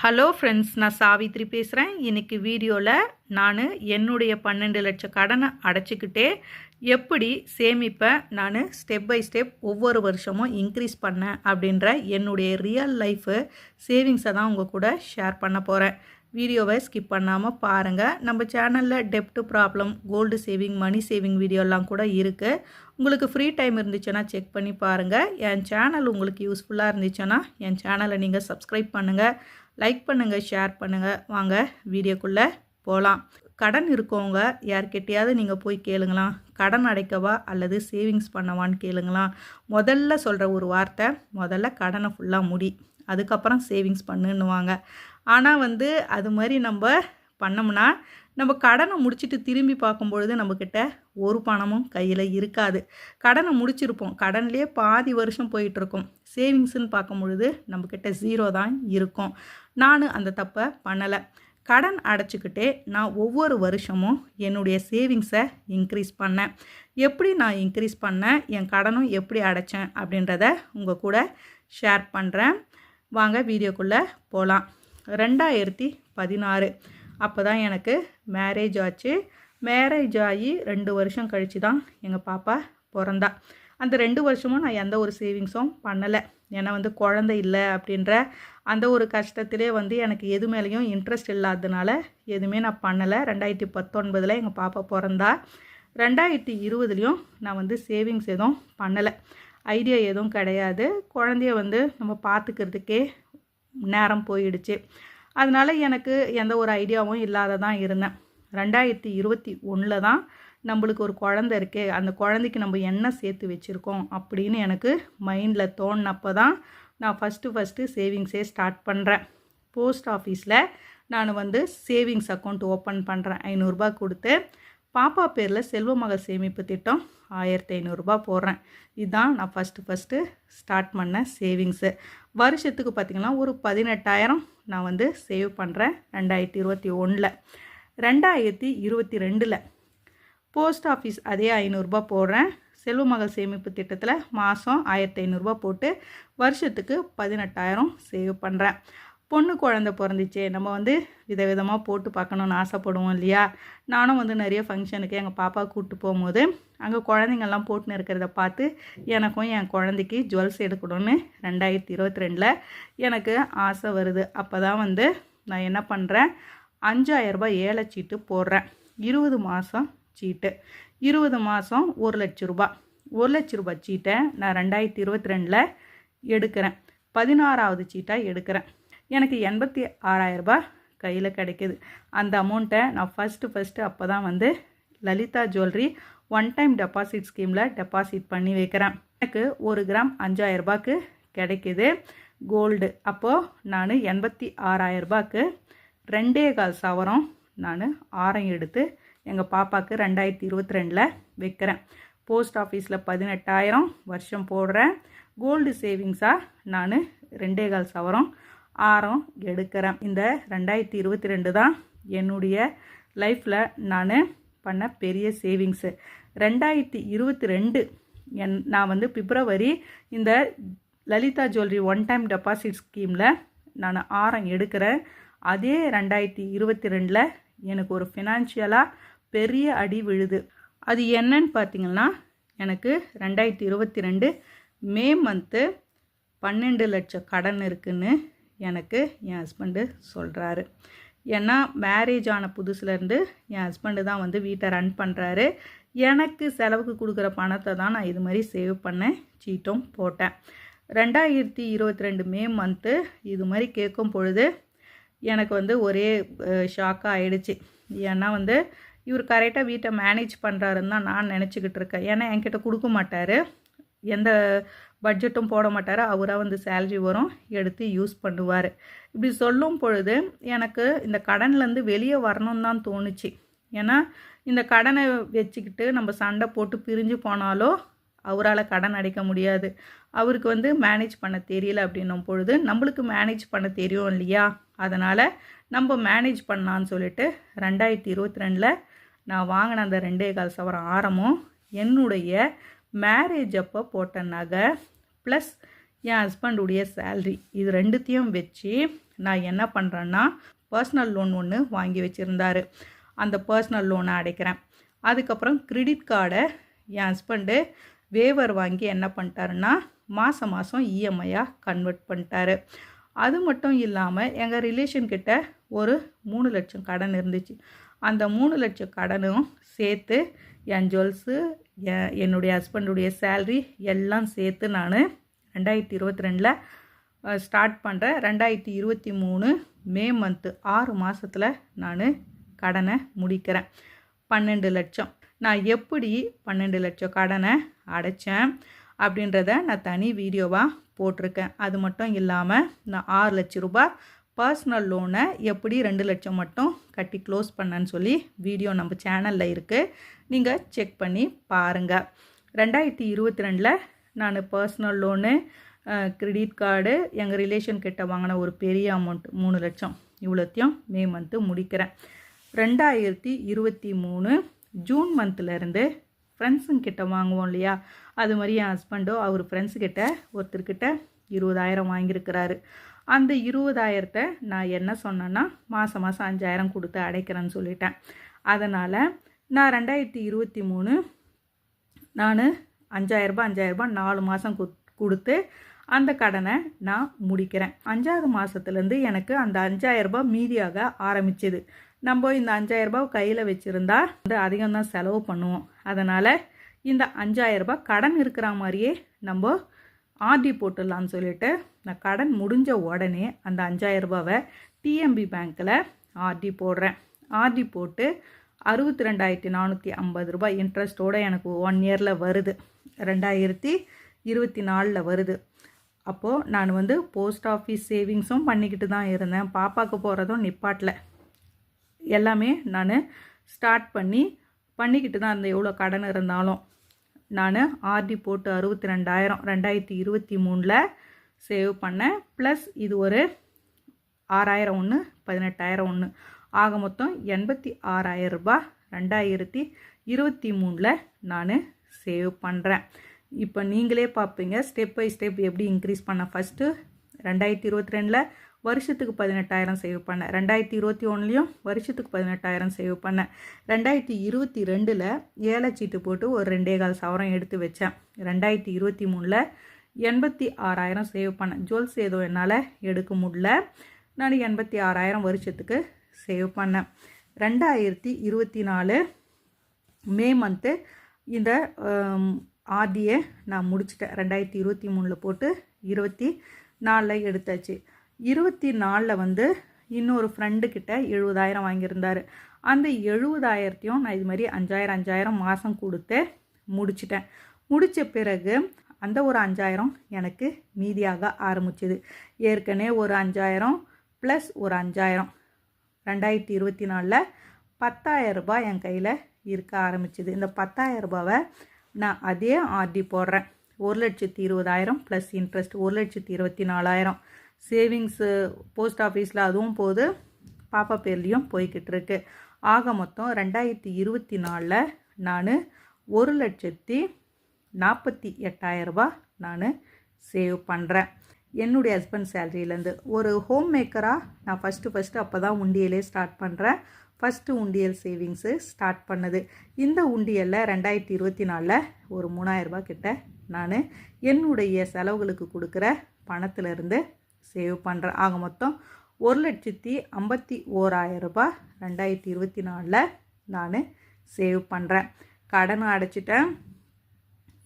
Hello friends நான் சாவித்ரி பேசுகிறேன் இன்னைக்கு வீடியோவில் நான் என்னுடைய பன்னெண்டு லட்சம் கடனை அடைச்சிக்கிட்டே எப்படி சேமிப்பை நான் ஸ்டெப் பை ஸ்டெப் ஒவ்வொரு வருஷமும் இன்க்ரீஸ் பண்ணேன் அப்படின்ற என்னுடைய ரியல் லைஃபு சேவிங்ஸை தான் உங்கள் கூட ஷேர் பண்ண போகிறேன் வீடியோவை ஸ்கிப் பண்ணாமல் பாருங்கள் நம்ம சேனலில் டெப்ட் problem gold saving money saving வீடியோலாம் கூட இருக்குது உங்களுக்கு ஃப்ரீ டைம் இருந்துச்சுன்னா செக் பண்ணி பாருங்கள் என் சேனல் உங்களுக்கு யூஸ்ஃபுல்லாக இருந்துச்சுன்னா என் சேனலை நீங்கள் சப்ஸ்கிரைப் பண்ணுங்கள் லைக் பண்ணுங்கள் ஷேர் பண்ணுங்கள் வாங்க வீடியோக்குள்ளே போகலாம் கடன் இருக்கவங்க யார்கிட்டையாவது நீங்கள் போய் கேளுங்களாம். கடன் அடைக்கவா அல்லது சேவிங்ஸ் பண்ணவான்னு கேளுங்களாம். முதல்ல சொல்கிற ஒரு வார்த்தை முதல்ல கடனை ஃபுல்லாக முடி. அதுக்கப்புறம் சேவிங்ஸ் பண்ணுன்னுவாங்க. ஆனால் வந்து அது மாதிரி நம்ம பண்ணோம்னா நம்ம கடனை முடிச்சுட்டு திரும்பி பார்க்கும்பொழுது நம்மக்கிட்ட ஒரு பணமும் கையில் இருக்காது. கடனை முடிச்சிருப்போம். கடன்லேயே பாதி வருஷம் போயிட்டுருக்கோம் சேவிங்ஸ்னு பார்க்கும் பொழுது நம்மக்கிட்ட ஜீரோ தான் இருக்கும். நான் அந்த தப்பை பண்ணலை. கடன் அடைச்சிக்கிட்டே நான் ஒவ்வொரு வருஷமும் என்னுடைய சேவிங்ஸை இன்க்ரீஸ் பண்ணேன். எப்படி நான் இன்க்ரீஸ் பண்ணேன்? என் கடனும் எப்படி அடைச்சேன்? அப்படின்றத உங்கள் கூட ஷேர் பண்ணுறேன் வாங்க வீடியோக்குள்ளே போகலாம் ரெண்டாயிரத்தி பதினாறு. அப்போ தான் எனக்கு மேரேஜ் ஆச்சு. மேரேஜ் ஆகி ரெண்டு வருஷம் கழித்து தான் எங்கள் பாப்பா பிறந்தா. அந்த ரெண்டு வருஷமும் நான் எந்த ஒரு சேவிங்ஸும் பண்ணலை. ஏன்னா வந்து குழந்தை இல்லை அப்படின்ற அந்த ஒரு கஷ்டத்திலே வந்து எனக்கு எது மேலேயும் இன்ட்ரெஸ்ட் இல்லாததுனால எதுவுமே நான் பண்ணலை. ரெண்டாயிரத்தி பத்தொன்பதில் எங்கள் பாப்பா பிறந்தா. ரெண்டாயிரத்தி இருபதுலேயும் நான் வந்து சேவிங்ஸ் எதுவும் பண்ணலை. ஐடியா எதுவும் கிடையாது. குழந்தைய வந்து நம்ம பார்த்துக்கிறதுக்கே நேரம் போயிடுச்சு. அதனால் எனக்கு எந்த ஒரு ஐடியாவும் இல்லாத தான் இருந்தேன். ரெண்டாயிரத்தி இருபத்தி ஒன்றில் தான் நம்மளுக்கு ஒரு குழந்த இருக்கே அந்த குழந்தைக்கு நம்ம என்ன சேர்த்து வச்சுருக்கோம் அப்படின்னு எனக்கு மைண்டில் தோணினப்போ தான் நான் ஃபஸ்ட்டு ஃபஸ்ட்டு சேவிங்ஸே ஸ்டார்ட் பண்ணுறேன் போஸ்ட் ஆஃபீஸில் நான் வந்து சேவிங்ஸ் அக்கௌண்ட் ஓப்பன் பண்ணுறேன் ஐநூறுரூபா கொடுத்து பாப்பா பேரில் செல்வ மகள் சேமிப்பு திட்டம் ஆயிரத்தி ஐநூறுரூபா போடுறேன். இதுதான் நான் ஃபஸ்ட்டு ஃபஸ்ட்டு ஸ்டார்ட் பண்ண சேவிங்ஸு வருஷத்துக்கு பார்த்திங்கன்னா ஒரு பதினெட்டாயிரம் நான் வந்து சேவ் பண்ணுறேன் ரெண்டாயிரத்தி இருபத்தி ஒன்றில் ரெண்டாயிரத்தி இருபத்தி ரெண்டில் போஸ்ட் ஆஃபீஸ் அதே ஐநூறுரூபா போடுறேன். செல்வ மகள் சேமிப்பு திட்டத்தில் மாதம் ஆயிரத்தி ஐநூறுரூபா போட்டு வருஷத்துக்கு பதினெட்டாயிரம் சேவ் பண்ணுறேன் பொண்ணு குழந்த பிறந்துச்சே நம்ம வந்து விதவிதமாக போட்டு பார்க்கணுன்னு ஆசைப்படுவோம் இல்லையா? நானும் வந்து நிறைய ஃபங்க்ஷனுக்கு எங்கள் பாப்பா கூப்பிட்டு போகும்போது அங்கே குழந்தைங்கள்லாம் போட்டுன்னு இருக்கிறத பார்த்து எனக்கும் என் குழந்தைக்கு ஜுவல்ஸ் எடுக்கணும்னு ரெண்டாயிரத்தி இருபத்தி ரெண்டில் எனக்கு ஆசை வருது. அப்போ தான் வந்து நான் என்ன பண்ணுறேன் அஞ்சாயிரரூபா ஏழை சீட்டு போடுறேன். இருபது மாதம் சீட்டு. இருபது மாதம் ஒரு லட்ச ரூபா. ஒரு லட்ச ரூபா சீட்டை நான் ரெண்டாயிரத்தி இருபத்தி ரெண்டில் எடுக்கிறேன். பதினாறாவது சீட்டாக எடுக்கிறேன். எனக்கு எண்பத்தி ஆறாயிரரூபா கையில் கிடைக்கிது. அந்த அமௌண்ட்டை நான் ஃபஸ்ட்டு ஃபஸ்ட்டு அப்போ தான் வந்து Lalitha jewellery one time deposit ஸ்கீமில் டெபாசிட் பண்ணி வைக்கிறேன். எனக்கு ஒரு கிராம் அஞ்சாயிரரூபாக்கு கிடைக்கிது. கோல்டு அப்போது நான் எண்பத்தி ஆறாயிரரூபாக்கு ரெண்டே கால் சவரம் நான் ஆரம் எடுத்து எங்கள் பாப்பாவுக்கு ரெண்டாயிரத்தி இருபத்தி ரெண்டில் வைக்கிறேன். போஸ்ட் ஆஃபீஸில் பதினெட்டாயிரம் வருஷம் போடுறேன். கோல்டு சேவிங்ஸாக நான் ரெண்டே கால் சவரம் ஆரம் எடுக்கிறேன். இந்த ரெண்டாயிரத்தி இருபத்தி ரெண்டு தான் என்னுடைய லைஃப்பில் நான் பண்ண பெரிய சேவிங்ஸு. ரெண்டாயிரத்தி இருபத்தி ரெண்டு என் நான் வந்து பிப்ரவரி இந்த Lalitha jewellery one time deposit ஸ்கீமில் நான் ஆரம் எடுக்கிறேன். அதே ரெண்டாயிரத்தி இருபத்தி ரெண்டில் எனக்கு ஒரு ஃபினான்ஷியலாக பெரிய அடி விழுது. அது என்னன்னு பார்த்தீங்கன்னா எனக்கு ரெண்டாயிரத்தி இருபத்தி ரெண்டு மே மந்த்து பன்னெண்டு லட்சம் கடன் இருக்குன்னு எனக்கு என் ஹஸ்பண்டு சொல்கிறாரு ஏன்னா மேரேஜ் ஆன புதுசுலேருந்து என் ஹஸ்பண்டு தான் வந்து வீட்டை ரன் பண்ணுறாரு எனக்கு செலவுக்கு கொடுக்குற பணத்தை தான் நான் இது மாதிரி சேவ் பண்ணேன் சீட்டும் போட்டேன். ரெண்டாயிரத்தி இருபத்தி ரெண்டு மே மந்த்து இது மாதிரி கேட்கும் பொழுது எனக்கு வந்து ஒரே ஷாக்காக ஆயிடுச்சு. ஏன்னா வந்து இவர் கரெக்டாக வீட்டை மேனேஜ் பண்ணுறாருன்னு தான் நான் நினச்சிக்கிட்டு இருக்கேன். ஏன்னா என்கிட்ட கொடுக்க மாட்டார். எந்த பட்ஜெட்டும் போட மாட்டார். அவராக வந்து சேல்ரி வரும் எடுத்து யூஸ் பண்ணுவார். இப்படி சொல்லும் பொழுது எனக்கு இந்த கடன்லேருந்து வெளியே வரணும்னு தான் தோணுச்சு. ஏன்னா இந்த கடனை வச்சுக்கிட்டு நம்ம சண்டை போட்டு பிரிஞ்சு போனாலோ அவரால் கடன் அடைக்க முடியாது. அவருக்கு வந்து மேனேஜ் பண்ண தெரியல அப்படின்னும் பொழுது நம்மளுக்கு மேனேஜ் பண்ண தெரியும் இல்லையா? அதனால் நம்ம மேனேஜ் பண்ணலான்னு சொல்லிட்டு ரெண்டாயிரத்தி இருபத்தி ரெண்டில் நான் வாங்கின அந்த ரெண்டே கால் சவரம் ஆரமும் என்னுடைய மேரேஜ் அப்போ போட்ட நகை ப்ளஸ் என் ஹஸ்பண்டுடைய சேல்ரி இது ரெண்டுத்தையும் வச்சு நான் என்ன பண்ணுறேன்னா பர்சனல் லோன் ஒன்று வாங்கி வச்சுருந்தாரு. அந்த பர்சனல் லோனை அடைக்கிறேன். அதுக்கப்புறம் கிரெடிட் கார்டை என் ஹஸ்பண்டு வேவர் வாங்கி என்ன பண்ணிட்டாருன்னா மாதம் மாதம் இஎம்ஐயாக கன்வெர்ட் பண்ணிட்டாரு. அது மட்டும் இல்லாமல் எங்கள் ரிலேஷன்கிட்ட ஒரு மூணு லட்சம் கடன் இருந்துச்சு. அந்த மூணு லட்சம் கடனும் சேர்த்து என் ஜுவல்ஸு என்னுடைய ஹஸ்பண்டுடைய சேல்ரி எல்லாம் சேர்த்து நான் ரெண்டாயிரத்தி இருபத்தி ரெண்டில் ஸ்டார்ட் பண்ணுறேன் ரெண்டாயிரத்தி இருபத்தி மூணு மே மந்த்து ஆறு மாதத்தில் நான் கடனை முடிக்கிறேன். பன்னெண்டு லட்சம். நான் எப்படி பன்னெண்டு லட்சம் கடனை அடைச்சேன்? அப்படின்றத நான் தனி வீடியோவாக போட்டிருக்கேன். அது மட்டும் இல்லாமல் நான் ஆறு லட்ச ரூபாய் பர்சனல் லோனை எப்படி ரெண்டு லட்சம் மட்டும் கட்டி க்ளோஸ் பண்ணேன்னு சொல்லி வீடியோ நம்ம சேனலில் இருக்குது நீங்கள் செக் பண்ணி பாருங்கள் ரெண்டாயிரத்தி இருபத்தி ரெண்டில் நான் பர்சனல் லோனு கிரெடிட் கார்டு எங்கள் ரிலேஷன் கிட்ட வாங்கின ஒரு பெரிய அமௌண்ட் மூணு லட்சம். இவ்வளோத்தையும் மே மந்த்து முடிக்கிறேன். ரெண்டாயிரத்தி இருபத்தி மூணு ஜூன் மந்த்லேருந்து ஃப்ரெண்ட்ஸுங்கிட்ட வாங்குவோம் இல்லையா? அது மாதிரி என் ஹஸ்பண்டோ அவர் ஃப்ரெண்ட்ஸுக்கிட்ட ஒருத்தர்கிட்ட இருபதாயிரம் வாங்கியிருக்கிறாரு. அந்த இருபதாயிரத்தை நான் என்ன சொன்னேன்னா மாதம் மாதம் அஞ்சாயிரம் கொடுத்து அடைக்கிறேன்னு சொல்லிட்டேன். அதனால் நான் ரெண்டாயிரத்தி இருபத்தி மூணு நான் அஞ்சாயிரரூபா அஞ்சாயிரரூபா நாலு மாதம் கொடுத்து அந்த கடனை நான் முடிக்கிறேன். அஞ்சாவது மாதத்துலேருந்து எனக்கு அந்த அஞ்சாயிரரூபா மீதியாக ஆரம்பிச்சது. நம்ம இந்த அஞ்சாயிரரூபா கையில் வச்சுருந்தா வந்து அதிகம் தான் செலவு பண்ணுவோம். அதனால் இந்த அஞ்சாயிரரூபா கடன் இருக்கிற மாதிரியே நம்ம ஆர்டி போட்டுடலான்னு சொல்லிட்டு நான் கடன் முடிஞ்ச உடனே அந்த அஞ்சாயிரம் ரூபாவை டிஎம்பி பேங்க்கில் ஆர்டி போடுறேன். ஆர்டி போட்டு அறுபத்தி ரெண்டாயிரத்தி நானூற்றி ஐம்பது ரூபாய் இன்ட்ரெஸ்ட்டோடு எனக்கு ஒன் இயரில் வருது. ரெண்டாயிரத்தி இருபத்தி நாலில் வருது. அப்போது நான் வந்து போஸ்ட் ஆஃபீஸ் சேவிங்ஸும் பண்ணிக்கிட்டு தான் இருந்தேன். பாப்பாவுக்கு போகிறதும் நிப்பாட்டில். எல்லாமே நான் ஸ்டார்ட் பண்ணி பண்ணிக்கிட்டு தான் இருந்தேன். எவ்வளோ கடன் இருந்தாலும். நான் ஆர்டி போட்டு அறுபத்தி ரெண்டாயிரம் ரெண்டாயிரத்தி இருபத்தி மூணில் சேவ் பண்ணேன். ப்ளஸ் இது ஒரு ஆறாயிரம் ஒன்று பதினெட்டாயிரம் ஒன்று ஆக மொத்தம் எண்பத்தி ஆறாயிரம் ரூபாய் ரெண்டாயிரத்தி இருபத்தி மூணில் நான் சேவ் பண்ணுறேன் இப்போ நீங்களே பார்ப்பீங்க. ஸ்டெப் பை ஸ்டெப் எப்படி இன்க்ரீஸ் பண்ண ஃபஸ்ட்டு ரெண்டாயிரத்தி இருபத்தி ரெண்டில் வருஷத்துக்கு பதினெட்டாயிரம் சேவ் பண்ணேன். ரெண்டாயிரத்தி இருபத்தி ஒன்றுலையும் வருஷத்துக்கு பதினெட்டாயிரம் சேவ் பண்ணேன். ரெண்டாயிரத்தி இருபத்தி ரெண்டில் ஏலச்சீட்டு போட்டு ஒரு ரெண்டே கால் சவரம் எடுத்து வச்சேன். ரெண்டாயிரத்தி இருபத்தி மூணில் எண்பத்தி ஆறாயிரம் சேவ் பண்ணேன். ஜுவல்ஸ் ஏதோ என்னால் எடுக்க முடில நான் எண்பத்தி ஆறாயிரம் வருஷத்துக்கு சேவ் பண்ணேன். ரெண்டாயிரத்தி இருபத்தி நாலு மே மந்த்து இந்த ஆர்டியை நான் முடிச்சிட்டேன். ரெண்டாயிரத்தி இருபத்தி மூணில் போட்டு இருபத்தி நாலில் எடுத்தாச்சு. இருபத்தி நாலில் வந்து இன்னொரு ஃப்ரெண்டுக்கிட்ட எழுபதாயிரம் வாங்கியிருந்தார். அந்த எழுபதாயிரத்தையும் நான் இது மாதிரி அஞ்சாயிரம் அஞ்சாயிரம் மாதம் கொடுத்து முடிச்சிட்டேன். முடித்த பிறகு அந்த ஒரு அஞ்சாயிரம் எனக்கு மீதியாக ஆரம்பிச்சிது. ஏற்கனவே ஒரு அஞ்சாயிரம் ப்ளஸ் ஒரு அஞ்சாயிரம். ரெண்டாயிரத்தி இருபத்தி நாலில் பத்தாயிரம் ரூபாய் என் கையில் இருக்க ஆரம்பிச்சிது. இந்த பத்தாயிரம் ரூபாவை நான் அதே ஆர்டி போடுறேன். ஒரு லட்சத்தி இருபதாயிரம் ப்ளஸ் இன்ட்ரெஸ்ட் ஒரு லட்சத்தி இருபத்தி நாலாயிரம் சேவிங்ஸு போஸ்ட் ஆஃபீஸில் அதுவும் போது பாப்பா பேர்லேயும் போய்கிட்டு இருக்கு. ஆக மொத்தம் ரெண்டாயிரத்தி இருபத்தி நாலில் நான் ஒரு லட்சத்தி நாற்பத்தி எட்டாயிரரூபா நான் சேவ் பண்ணுறேன் என்னுடைய ஹஸ்பண்ட் சேலரியிலேருந்து ஒரு ஹோம் மேக்கராக நான் ஃபஸ்ட்டு ஃபஸ்ட்டு அப்போ தான் உண்டியலே ஸ்டார்ட் பண்ணுறேன் ஃபஸ்ட்டு உண்டியல் சேவிங்ஸு ஸ்டார்ட் பண்ணது. இந்த உண்டியலில் ரெண்டாயிரத்தி இருபத்தி நாலில் ஒரு மூணாயிரரூபா கிட்ட நான் என்னுடைய செலவுகளுக்கு கொடுக்குற பணத்திலிருந்து சேவ் பண்ணுறேன் ஆக மொத்தம் ஒரு லட்சத்தி ஐம்பத்தி ஓராயிரம் ரூபாய் ரெண்டாயிரத்தி இருபத்தி நாலில் நான் சேவ் பண்ணுறேன் கடனை அடைச்சிட்டேன்.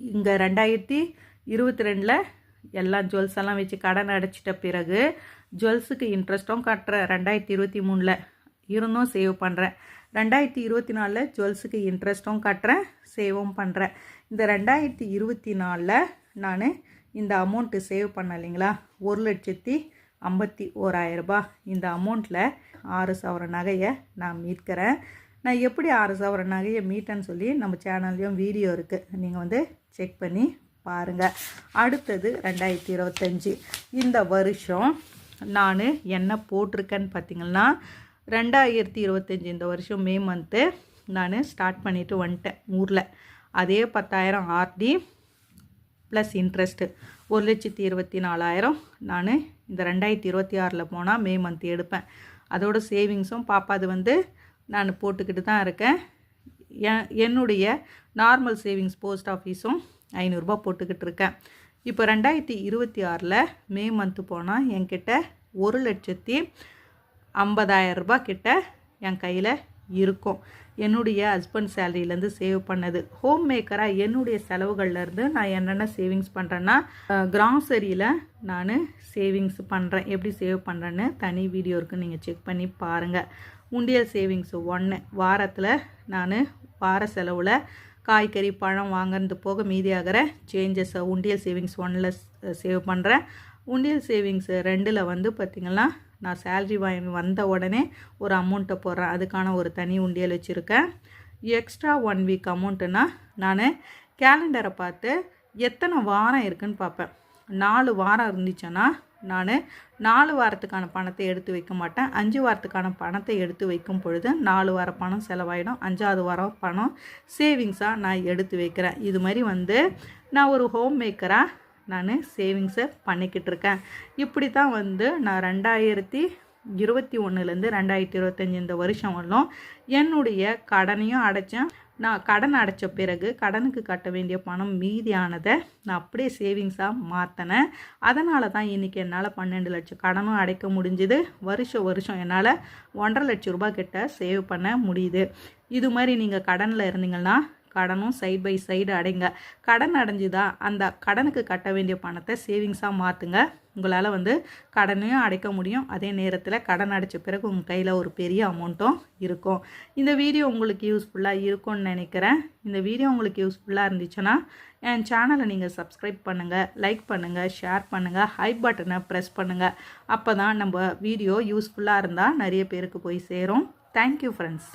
இங்கே ரெண்டாயிரத்தி இருபத்தி ரெண்டில் எல்லா ஜுவல்ஸ் எல்லாம் வச்சு கடன் அடைச்சிட்ட பிறகு ஜுவல்ஸுக்கு இன்ட்ரெஸ்ட்டும் கட்டுறேன். ரெண்டாயிரத்தி இருபத்தி மூணில் இருந்தும் சேவ் பண்ணுறேன் ரெண்டாயிரத்தி இருபத்தி நாலில் ஜுவல்ஸுக்கு இன்ட்ரெஸ்ட்டும் கட்டுறேன் சேவும் பண்ணுறேன் இந்த ரெண்டாயிரத்தி இருபத்தி நாலில் நான் இந்த அமௌண்ட்டு சேவ் பண்ண இல்லைங்களா? ஒரு லட்சத்தி ஐம்பத்தி ஓராயிரரூபா இந்த அமௌண்ட்டில் ஆறு சவர நகையை நான் மீட்கிறேன். நான் எப்படி ஆறு சவர நகையை மீட்டேன்னு சொல்லி நம்ம சேனல்லையும் வீடியோ இருக்குது நீங்கள் வந்து செக் பண்ணி பாருங்கள் அடுத்தது ரெண்டாயிரத்தி இருபத்தஞ்சி. இந்த வருஷம் நான் என்ன போட்டிருக்கேன்னு பார்த்தீங்கன்னா ரெண்டாயிரத்தி இருபத்தஞ்சி இந்த வருஷம் மே மந்த்து நான் ஸ்டார்ட் பண்ணிவிட்டு வந்துட்டேன். ஊரில். அதே பத்தாயிரம் ஆர்டி ப்ளஸ் இன்ட்ரெஸ்ட்டு ஒரு லட்சத்தி இருபத்தி நாலாயிரம். நான் இந்த ரெண்டாயிரத்தி இருபத்தி ஆறில் போனால் மே மந்த் எடுப்பேன். அதோட சேவிங்ஸும் பாப்பாது வந்து நான் போட்டுக்கிட்டு தான் இருக்கேன். என் என்னுடைய நார்மல் சேவிங்ஸ் போஸ்ட் ஆஃபீஸும் ஐநூறுரூபா போட்டுக்கிட்டு இருக்கேன். இப்போ ரெண்டாயிரத்தி இருபத்தி ஆறில் மே மந்த்து போனால் என்கிட்ட ஒரு லட்சத்தி ஐம்பதாயிரம் ரூபாய் கிட்ட என் கையில் இருக்கும். என்னுடைய ஹஸ்பண்ட் சேலரியிலேருந்து சேவ் பண்ணது. ஹோம் மேக்கராக என்னுடைய செலவுகள்லேருந்து நான் என்னென்ன சேவிங்ஸ் பண்ணுறேன்னா கிராசரியில் நான் சேவிங்ஸ் பண்ணுறேன் எப்படி சேவ் பண்ணுறேன்னு தனி வீடியோ இருக்குது நீங்கள் செக் பண்ணி பாருங்கள் உண்டியல் சேவிங்ஸ் ஒன்று வாரத்தில் நான் வார செலவில் காய்கறி பழம் வாங்குறது போக மீதியாகிற சேஞ்சஸ் உண்டியல் சேவிங்ஸ் ஒன்னில் சேவ் பண்ணுறேன் உண்டியல் சேவிங்ஸ் ரெண்டில் வந்து பார்த்திங்கன்னா நான் சேல்ரி வாங்கி வந்த உடனே ஒரு அமௌண்ட்டை போடுறேன். அதுக்கான ஒரு தனி உண்டியல் வச்சுருக்கேன். எக்ஸ்ட்ரா ஒன் வீக் அமௌண்ட்டுன்னா நான் கேலண்டரை பார்த்து எத்தனை வாரம் இருக்குன்னு பார்ப்பேன். நாலு வாரம் இருந்துச்சுன்னா நான் நாலு வாரத்துக்கான பணத்தை எடுத்து வைக்க மாட்டேன். அஞ்சு வாரத்துக்கான பணத்தை எடுத்து வைக்கும் பொழுது நாலு வார பணம் செலவாயிடும். அஞ்சாவது வாரம் பணம் சேவிங்ஸாக நான் எடுத்து வைக்கிறேன். இது மாதிரி வந்து நான் ஒரு ஹோம் மேக்கராக நான் சேவிங்ஸை பண்ணிக்கிட்டு இருக்கேன் இப்படி தான் வந்து நான் ரெண்டாயிரத்தி இருபத்தி ஒன்றுலேருந்து ரெண்டாயிரத்தி இருபத்தஞ்சி இந்த வருஷம் வரலும் என்னுடைய கடனையும் அடைச்சேன். நான் கடன் அடைச்ச பிறகு கடனுக்கு கட்ட வேண்டிய பணம் மீதியானதை நான் அப்படியே சேவிங்ஸாக மாற்றினேன் அதனால தான் இன்றைக்கி என்னால் பன்னெண்டு லட்சம் கடனும் அடைக்க முடிஞ்சுது. வருஷம் வருஷம் என்னால் ஒன்றரை லட்சம் ரூபாய் கிட்ட சேவ் பண்ண முடியுது. இது மாதிரி நீங்கள் கடனில் இருந்தீங்கன்னா கடனும் சைட் பை சைடு அடைங்க. கடன் அடைஞ்சுதா அந்த கடனுக்கு கட்ட வேண்டிய பணத்தை சேவிங்ஸாக மாற்றுங்க உங்களால் வந்து கடனையும் அடைக்க முடியும். அதே நேரத்தில் கடன் அடைச்ச பிறகு உங்கள் கையில் ஒரு பெரிய அமௌண்ட்டும் இருக்கும். இந்த வீடியோ உங்களுக்கு யூஸ்ஃபுல்லாக இருக்கும்னு நினைக்கிறேன். இந்த வீடியோ உங்களுக்கு யூஸ்ஃபுல்லாக இருந்துச்சுன்னா என் சேனலை நீங்கள் சப்ஸ்கிரைப் பண்ணுங்கள் லைக் பண்ணுங்கள் ஷேர் பண்ணுங்கள் ஹை பட்டனை ப்ரெஸ் பண்ணுங்கள் அப்போ தான் நம்ம வீடியோ யூஸ்ஃபுல்லாக இருந்தால் நிறைய பேருக்கு போய் சேரும். Thank you friends